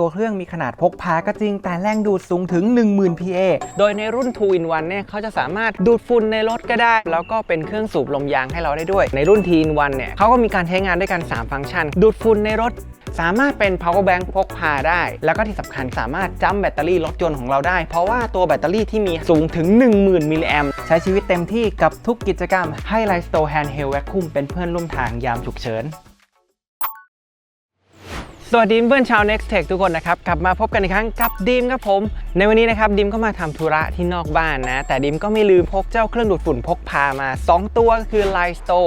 ตัวเครื่องมีขนาดพกพาก็จริง แต่แรงดูดสูงถึง 10,000 PA โดยในรุ่น 2 in 1 เนี่ยเขาจะสามารถดูดฝุ่นในรถก็ได้ แล้วก็เป็นเครื่องสูบลมยางให้เราได้ด้วย ในรุ่น T in 1 เนี่ยเขาก็มีการใช้งานด้วยกัน 3 ฟังก์ชัน ดูดฝุ่นในรถสามารถเป็น power bank พกพาได้ แล้วก็ที่สำคัญสามารถจัมแบตเตอรี่รถยนต์ของเราได้ เพราะว่าตัวแบตเตอรี่ที่มีสูงถึง 10,000 มิลลิแอมใช้ชีวิตเต็มที่กับทุกกิจกรรมให้ l i f e s t o r e Handheld Vacuum เป็นเพื่อนร่วมทางยามฉุกเฉิน สวัสดีเพื่อนชาว Next Tech ทุกคนนะครับ กลับมาพบกันอีกครั้งกับดีมครับผม ในวันนี้นะครับดิมก็มาทำธุระที่นอกบ้านนะ แต่ดิมก็ไม่ลืมพกเจ้าเครื่องดูดฝุ่นพกพามา 2 ตัวก็คือ l i g h t s t o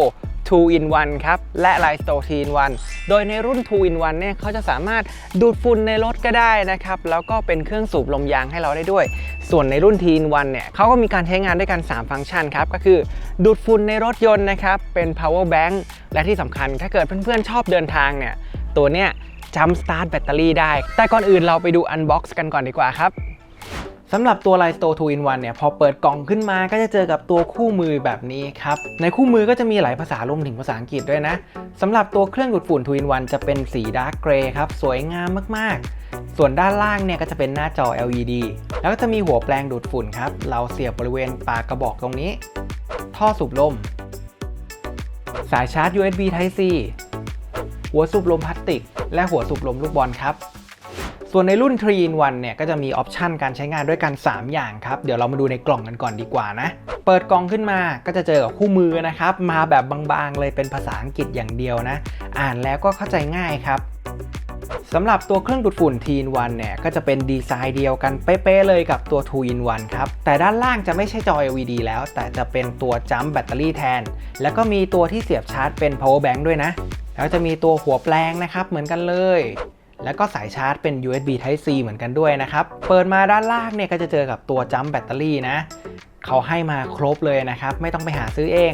2 in 1 ครับ และ l i g h t s t o 3 in 1 โดยในรุ่น 2 in 1 เนี่ยเขาจะสามารถดูดฝุ่นในรถก็ได้นะครับ แล้วก็เป็นเครื่องสูบลมยางให้เราได้ด้วย ส่วนในรุ่น t in 1 เนี่ยเขาก็มีการใช้งานด้วยกัน 3 ฟังก์ชันครับ ก็คือดูดฝุ่นในรถยนต์นะครับ เป็น power bank และที่สำคัญถ้าเกิดเพื่อนๆชอบเดินทางเนี่ย ตัวเนี้ย จัมสตาร์ทแบตเตอรี่ได้ แต่ก่อนอื่นเราไปดูอันบ็อกซ์กันก่อนดีกว่าครับสำหรับตัว l i f e s t o r e 2 in 1เนี่ยพอเปิดกล่องขึ้นมาก็จะเจอกับตัวคู่มือแบบนี้ครับ ในคู่มือก็จะมีหลายภาษารวมถึงภาษาอังกฤษด้วยนะสำหรับตัวเครื่องดูดฝุ่น2 in 1จะเป็นสีดาร์กเกรย์ครับ สวยงามมากๆ ส่วนด้านล่างเนี่ยก็จะเป็นหน้าจอ LED แล้วก็จะมีหัวแปลงดูดฝุ่นครับ เราเสียบบริเวณปากกระบอกตรงนี้ ท่อสูบลม สายชาร์จ USB Type C หัวสูบลมพลาสติก และหัวสูบลมลูกบอลครับ ส่วนในรุ่น 3 in 1 เนี่ยก็จะมีออปชันการใช้งานด้วยกัน 3 อย่างครับ เดี๋ยวเรามาดูในกล่องกันก่อนดีกว่านะ เปิดกล่องขึ้นมาก็จะเจอกับคู่มือนะครับ มาแบบบางๆเลยเป็นภาษาอังกฤษอย่างเดียวนะ อ่านแล้วก็เข้าใจง่ายครับสำหรับตัวเครื่องดูดฝุ่น T in 1เนี่ยก็จะเป็นดีไซน์เดียวกันเป๊ะๆเลยกับตัว2 in 1ครับ แต่ด้านล่างจะไม่ใช่จอ LED แล้ว แต่จะเป็นตัวจัมแบตเตอรี่แทน แล้วก็มีตัวที่เสียบชาร์จเป็น power bank ด้วยนะ แล้วจะมีตัวหัวแปลงนะครับเหมือนกันเลย แล้วก็สายชาร์จเป็น USB Type C เหมือนกันด้วยนะครับ เปิดมาด้านล่างเนี่ยก็จะเจอกับตัวจัมแบตเตอรี่นะ เขาให้มาครบเลยนะครับ ไม่ต้องไปหาซื้อเอง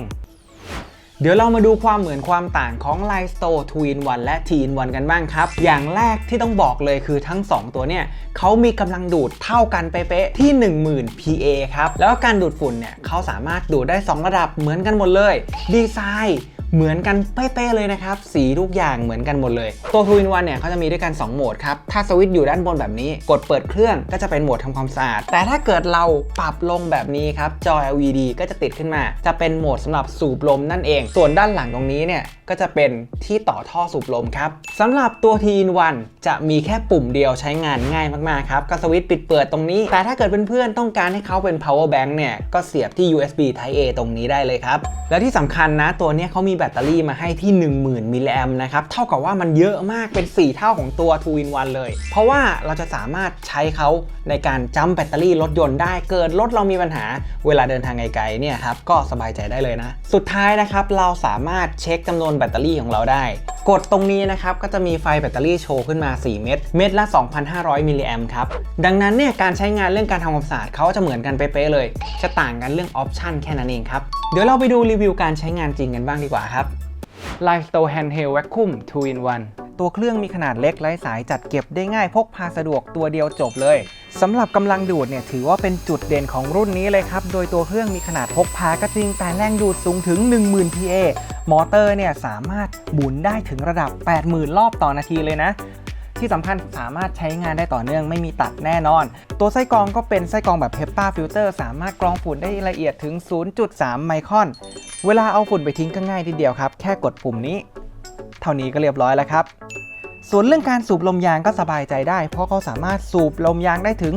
เดี๋ยวเรามาดูความเหมือนความต่างของ l i g h t s t o r e 2 in 1และ T in 1กันบ้างครับ อย่างแรกที่ต้องบอกเลยคือทั้ง 2 ตัวเนี่ยเขามีกำลังดูดเท่ากันเป๊ะๆที่ 10,000 PA ครับ แล้วก็การดูดฝุ่นเนี่ยเขาสามารถดูดได้ 2 ระดับเหมือนกันหมดเลย ดีไซน์ เหมือนกันเป๊ะๆเลยนะครับ สีทุกอย่างเหมือนกันหมดเลย ตัว2 in 1เนี่ยเขาจะมีด้วยกัน 2 โหมดครับ ถ้าสวิตช์อยู่ด้านบนแบบนี้ กดเปิดเครื่องก็จะเป็นโหมดทำความสะอาด แต่ถ้าเกิดเราปรับลงแบบนี้ครับ จอ LED ก็จะติดขึ้นมา จะเป็นโหมดสำหรับสูบลมนั่นเอง ส่วนด้านหลังตรงนี้เนี่ยก็จะเป็นที่ต่อท่อสูบลมครับสำหรับตัว T in 1จะมีแค่ปุ่มเดียวใช้งานง่ายมากๆครับก็สวิตช์ปิดเปิดตรงนี้ แต่ถ้าเกิดเพื่อนๆต้องการให้เขาเป็น power bank เนี่ยก็เสียบที่ USB Type A ตรงนี้ได้เลยครับและที่สำคัญนะตัวนี้เขามีแบตเตอรี่มาให้ที่ 10,000 มิลลิแอมนะครับเท่ากับว่ามันเยอะมากเป็น 4 เท่าของตัว 2 in 1 เลย เพราะว่าเราจะสามารถใช้เขาในการจัมแบตเตอรี่รถยนต์ได้เกิดรถเรามีปัญหาเวลาเดินทางไกลๆเนี่ยครับก็สบายใจได้เลยนะ สุดท้ายนะครับเราสามารถเช็คจำนวนแบตเตอรี่ของเราได้ กดตรงนี้นะครับก็จะมีไฟแบตเตอรี่โชว์ขึ้นมา 4 เม็ดเม็ดละ 2,500 มิลลิแอมครับ ดังนั้นเนี่ยการใช้งานเรื่องการทำความสะอาดเขาจะเหมือนกันเป๊ะๆเลย จะต่างกันเรื่องออปชันแค่นั้นเองครับ เดี๋ยวเราไปดูรีวิวการใช้งานจริงกันบ้างดีกว่าครับ l i f e s t o r e Handheld Vacuum 2 in 1ตัวเครื่องมีขนาดเล็กไร้สายจัดเก็บได้ง่ายพกพาสะดวกตัวเดียวจบเลย สำหรับกำลังดูดเนี่ยถือว่าเป็นจุดเด่นของรุ่นนี้เลยครับ โดยตัวเครื่องมีขนาดพกพาก็จริง แต่แรงดูดสูงถึง 10,000 PA มอเตอร์เนี่ยสามารถหมุนได้ถึงระดับ 80,000 รอบต่อนาทีเลยนะ ที่สำคัญสามารถใช้งานได้ต่อเนื่องไม่มีตัดแน่นอน ตัวไส้กรองก็เป็นไส้กรองแบบ HEPA filter สามารถกรองฝุ่นได้ละเอียดถึง 0.3 ไมครอน เวลาเอาฝุ่นไปทิ้งก็ง่ายทีเดียวครับ แค่กดปุ่มนี้ เท่านี้ก็เรียบร้อยแล้วครับ ส่วนเรื่องการสูบลมยางก็สบายใจได้ เพราะเขาสามารถสูบลมยางได้ถึง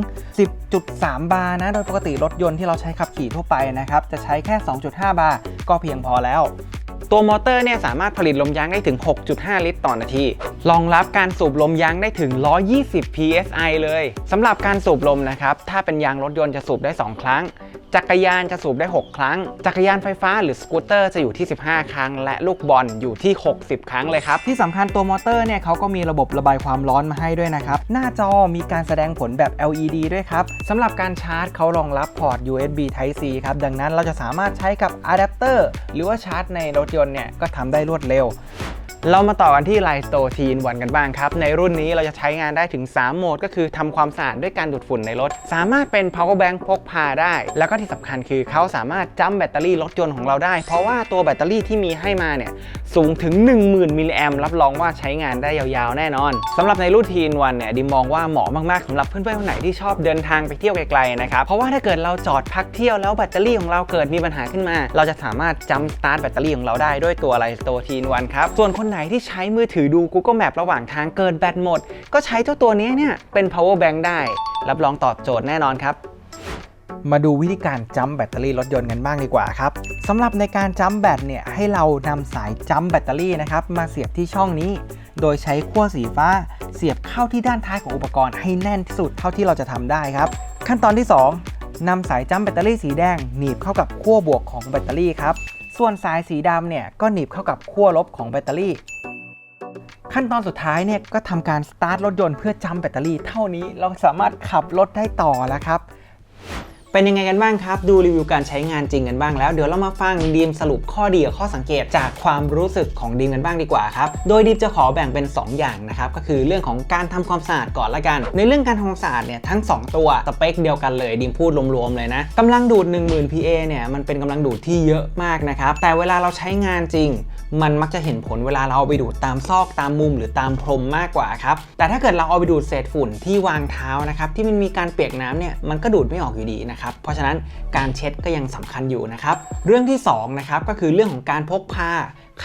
10.3 บาร์นะ โดยปกติรถยนต์ที่เราใช้ขับขี่ทั่วไปนะครับ จะใช้แค่ 2.5 บาร์ก็เพียงพอแล้วตัวมอเตอร์เนี่ยสามารถผลิตลมยางได้ถึง 6.5 ลิตรต่อนาที รองรับการสูบลมยางได้ถึง 120 psi เลย สำหรับการสูบลมนะครับ ถ้าเป็นยางรถยนต์จะสูบได้ 2 ครั้ง จักรยานจะสูบได้ 6 ครั้ง จักรยานไฟฟ้าหรือสกูตเตอร์จะอยู่ที่ 15 ครั้ง และลูกบอลอยู่ที่ 60 ครั้งเลยครับ ที่สำคัญตัวมอเตอร์เนี่ยเขาก็มีระบบระบายความร้อนมาให้ด้วยนะครับ หน้าจอมีการแสดงผลแบบ LED ด้วยครับสำหรับการชาร์จเขารองรับพอร์ต USB Type C ครับ ดังนั้นเราจะสามารถใช้กับอะแดปเตอร์หรือว่าชาร์จในรถยนต์เนี่ยก็ทำได้รวดเร็ว เรามาต่อกันที่ l i โ t o t in 1กันบ้างครับ ในรุ่นนี้เราจะใช้งานได้ถึง 3 โหมด ก็คือทำความสะอาดด้วยการดูดฝุ่นในรถ สามารถเป็น power bank พกพาได้ แล้วก็ที่สำคัญคือเขาสามารถจัมแบตเตอรี่รถยนต์ของเราได้ เพราะว่าตัวแบตเตอรี่ที่มีให้มาเนี่ยสูงถึง 10,000มิลลิแอมรับรองว่าใช้งานได้ยาวๆ แน่นอนสำหรับในรุ่นทีนวันเนี่ยดิมมองว่าเหมาะมากๆสำหรับเพื่อนๆคนไหนที่ชอบเดินทางไปเที่ยวไกลๆนะครับเพราะว่าถ้าเกิดเราจอดพักเที่ยวแล้วแบตเตอรี่ของเราเกิดมีปัญหาขึ้นมา เราจะสามารถจัมสตาร์ทแบตเตอรี่ของเราได้ด้วยตัวไลโตทีนวันครับส่วนคนไหนที่ใช้มือถือดู Google Map ระหว่างทางเกิดแบตหมด ก็ใช้เจ้าตัวนี้เนี่ยเป็น power bank ได้ รับรองตอบโจทย์แน่นอนครับ มาดูวิธีการจัมแบตเตอรี่รถยนต์กันบ้างดีกว่าครับสำหรับในการจัมแบตเนี่ยให้เรานำสายจัมแบตเตอรี่นะครับมาเสียบที่ช่องนี้ โดยใช้ขั้วสีฟ้า เสียบเข้าที่ด้านท้ายของอุปกรณ์ให้แน่นที่สุดเท่าที่เราจะทำได้ครับ ขั้นตอนที่ 2นำสายจัมแบตเตอรี่สีแดงหนีบเข้ากับขั้วบวกของแบตเตอรี่ครับ ส่วนสายสีดำเนี่ยก็หนีบเข้ากับขั้วลบของแบตเตอรี่ ขั้นตอนสุดท้ายเนี่ยก็ทำการสตาร์ทรถยนต์เพื่อจำแบตเตอรี่เท่านี้เราสามารถขับรถได้ต่อแล้วครับ เป็นยังไงกันบ้างครับ ดูรีวิวการใช้งานจริงกันบ้างแล้ว เดี๋ยวเรามาฟังดีมสรุปข้อดีกับข้อสังเกตจากความรู้สึกของดีมกันบ้างดีกว่าครับ โดยดีมจะขอแบ่งเป็น 2 อย่างนะครับก็คือเรื่องของการทำความสะอาดก่อนละกัน ในเรื่องการทำความสะอาดเนี่ยทั้ง 2 ตัวสเปคเดียวกันเลยดีมพูดรวมๆเลยนะกำลังดูด 10,000 PA เนี่ยมันเป็นกำลังดูดที่เยอะมากนะครับแต่เวลาเราใช้งานจริง มันมักจะเห็นผลเวลาเราเอาไปดูดตามซอกตามมุม หรือตามพรมมากกว่าครับแต่ถ้าเกิดเราเอาไปดูดเศษฝุ่นที่วางเท้านะครับที่มันมีการเปียกน้ำเนี่ยมันก็ดูดไม่ออกอยู่ดีนะครับ เพราะฉะนั้นการเช็ดก็ยังสำคัญอยู่นะครับ เรื่องที่2นะครับก็คือเรื่องของการพกพา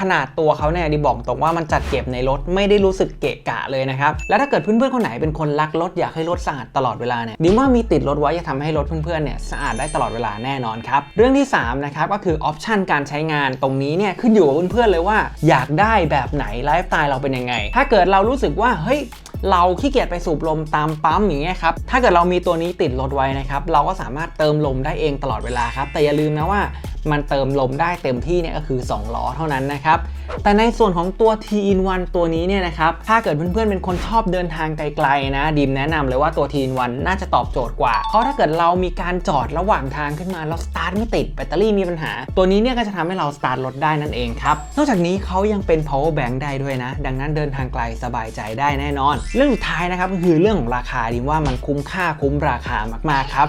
ขนาดตัวเขาเนี่ยดิบอกตรงว่ามันจัดเก็บในรถไม่ได้รู้สึกเกะกะเลยนะครับ แล้วถ้าเกิดเพื่อนๆคนไหนเป็นคนรักรถอยากให้รถสะอาดตลอดเวลาเนี่ยดิว่ามีติดรถไว้จะทำให้รถเพื่อนๆเนี่ยสะอาดได้ตลอดเวลาแน่นอนครับ เรื่องที่3นะครับก็คือออปชันการใช้งานตรงนี้เนี่ยขึ้นอยู่กับเพื่อนๆเลยว่า อยากได้แบบไหนไลฟ์สไตล์เราเป็นยังไง ถ้าเกิดเรารู้สึกว่าเฮ้ย เราขี้เกียจไปสูบลมตามปั๊มอย่างเงี้ยครับถ้าเกิดเรามีตัวนี้ติดรถไว้นะครับเราก็สามารถเติมลมได้เองตลอดเวลาครับแต่อย่าลืมนะว่า มันเติมลมได้เต็มที่เนี่ยก็คือ 2 ล้อเท่านั้นนะครับ แต่ในส่วนของตัว T in 1ตัวนี้เนี่ยนะครับ ถ้าเกิดเพื่อนๆ เป็นคนชอบเดินทางไกลๆนะดีมแนะนำเลยว่าตัว T in 1น่าจะตอบโจทย์กว่า เพราะถ้าเกิดเรามีการจอดระหว่างทางขึ้นมาแล้วสตาร์ทไม่ติดแบตเตอรี่มีปัญหา ตัวนี้เนี่ยก็จะทำให้เราสตาร์ทรถได้นั่นเองครับ นอกจากนี้เขายังเป็น power bank ได้ด้วยนะ ดังนั้นเดินทางไกลสบายใจได้แน่นอน เรื่องสุดท้ายนะครับก็คือเรื่องของราคาดีมว่ามันคุ้มค่าคุ้มราคามากๆครับ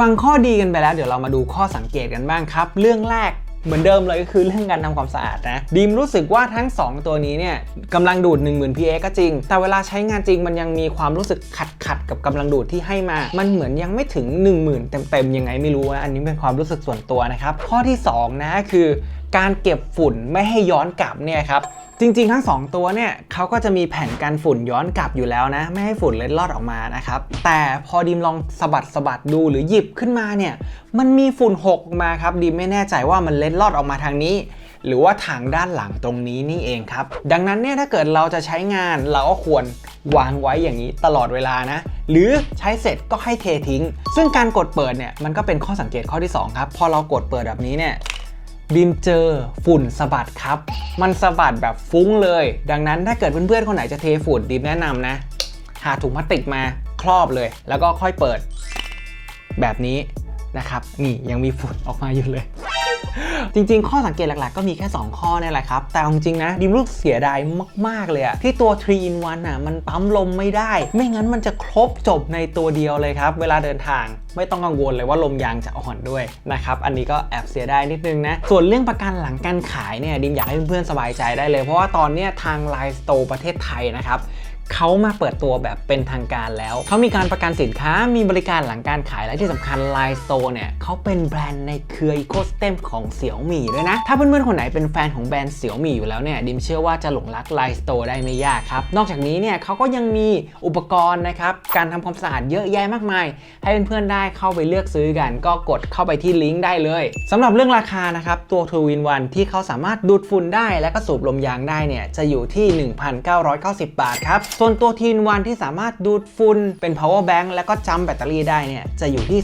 ฟังข้อดีกันไปแล้วเดี๋ยวเรามาดูข้อสังเกตกันบ้างครับ เรื่องแรกเหมือนเดิมเลยก็คือเรื่องการทำความสะอาดนะดีมรู้สึกว่าทั้ง 2 ตัวนี้เนี่ยกำลังดูด 10,000 PA ก็จริง แต่เวลาใช้งานจริงมันยังมีความรู้สึกขัดขัดกับกำลังดูดที่ให้มา มันเหมือนยังไม่ถึง 10,000 เต็มๆยังไงไม่รู้นะอันนี้เป็นความรู้สึกส่วนตัวนะครับ ข้อที่ 2 นะคือการเก็บฝุ่นไม่ให้ย้อนกลับเนี่ยครับ จริงๆ ทั้ง 2 ตัวเนี่ยเขาก็จะมีแผ่นกันฝุ่นย้อนกลับอยู่แล้วนะ ไม่ให้ฝุ่นเล็ดลอดออกมานะครับ แต่พอดิมลองสะบัดสะบัดดูหรือหยิบขึ้นมาเนี่ยมันมีฝุ่นหกมาครับดิมไม่แน่ใจว่ามันเล็ดลอดออกมาทางนี้ หรือว่าทางด้านหลังตรงนี้นี่เองครับ ดังนั้นเนี่ยถ้าเกิดเราจะใช้งานเราก็ควรวางไว้อย่างนี้ตลอดเวลานะ หรือใช้เสร็จก็ให้เททิ้ง ซึ่งการกดเปิดเนี่ยมันก็เป็นข้อสังเกตข้อที่สองครับพอเรากดเปิดแบบนี้เนี่ย บีมเจอฝุ่นสะบัดครับ มันสะบัดแบบฟุ้งเลย ดังนั้นถ้าเกิดเพื่อนๆคนไหนจะเทฝุ่นดิมแนะนำนะ หาถุงพลาสติกมาครอบเลย แล้วก็ค่อยเปิด แบบนี้นะครับ นี่ยังมีฝุ่นออกมาอยู่เลย จริงๆ ข้อสังเกตหลักๆ ก็มีแค่ 2 ข้อนี่แหละครับ แต่เอาจริงๆนะ ดิมรู้สึกเสียดายมาก ๆ เลยอะที่ตัว 3 in 1อะมันปั๊มลมไม่ได้ ไม่งั้นมันจะครบจบในตัวเดียวเลยครับ เวลาเดินทางไม่ต้องกังวลเลยว่าลมยางจะอ่อนด้วยนะครับ อันนี้ก็แอบเสียดายนิดนึงนะ ส่วนเรื่องประกันหลังการขายเนี่ยดิมอยากให้เพื่อนๆสบายใจได้เลย เพราะว่าตอนนี้ทาง Line Store ประเทศไทยนะครับ เขามาเปิดตัวแบบเป็นทางการแล้ว เขามีการประกันสินค้ามีบริการหลังการขายและที่สำคัญ Line Store เนี่ยเขาเป็นแบรนด์ในเครือ Ecosystem ของเสี่ยวหมี่ด้วยนะ ถ้าเพื่อนๆ คนไหนเป็นแฟนของแบรนด์เสี่ยวหมี่อยู่แล้วเนี่ยดิมเชื่อว่าจะหลงรัก Line Store ได้ไม่ยากครับ นอกจากนี้เนี่ยเขาก็ยังมีอุปกรณ์นะครับการทำความสะอาดเยอะแยะมากมาย ให้เพื่อนๆได้เข้าไปเลือกซื้อกัน ก็กดเข้าไปที่ลิงก์ได้เลยสำหรับเรื่องราคานะครับตัว True in One ที่เขาสามารถดูดฝุ่นได้ และก็สูบลมยางได้เนี่ยจะอยู่ที่ 1,990 บาทครับส่วนตัวทีนวันที่สามารถดูดฝุ่นเป็น power bank แล้วก็จำแบตเตอรี่ได้เนี่ย จะอยู่ที่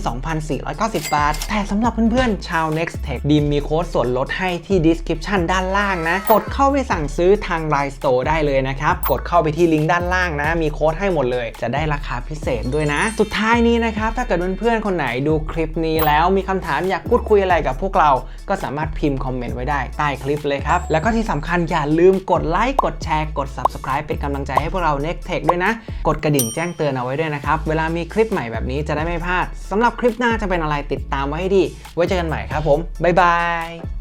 2,490 บาท แต่สำหรับเพื่อนๆ ชาว Next Tech ดีมมีโค้ดส่วนลดให้ที่ description ด้านล่างนะ กดเข้าไปสั่งซื้อทาง Line Store ได้เลยนะครับ กดเข้าไปที่ลิงก์ด้านล่างนะ มีโค้ดให้หมดเลย จะได้ราคาพิเศษด้วยนะ สุดท้ายนี้นะครับ ถ้าเกิดเพื่อนๆ คนไหนดูคลิปนี้แล้วมีคำถามอยากพูดคุยอะไรกับพวกเรา ก็สามารถพิมพ์คอมเมนต์ไว้ได้ใต้คลิปเลยครับ แล้วก็ที่สำคัญอย่าลืมกดไลค์ กดแชร์ กด Subscribe เป็นกำลังใจให้พวกเรา Next Tech ด้วยนะ กดกระดิ่งแจ้งเตือนเอาไว้ด้วยนะครับ เวลามีคลิปใหม่แบบนี้จะได้ไม่พลาดสำหรับคลิปหน้าจะเป็นอะไรติดตามไว้ให้ดี ไว้เจอกันใหม่ครับผมบ๊ายบาย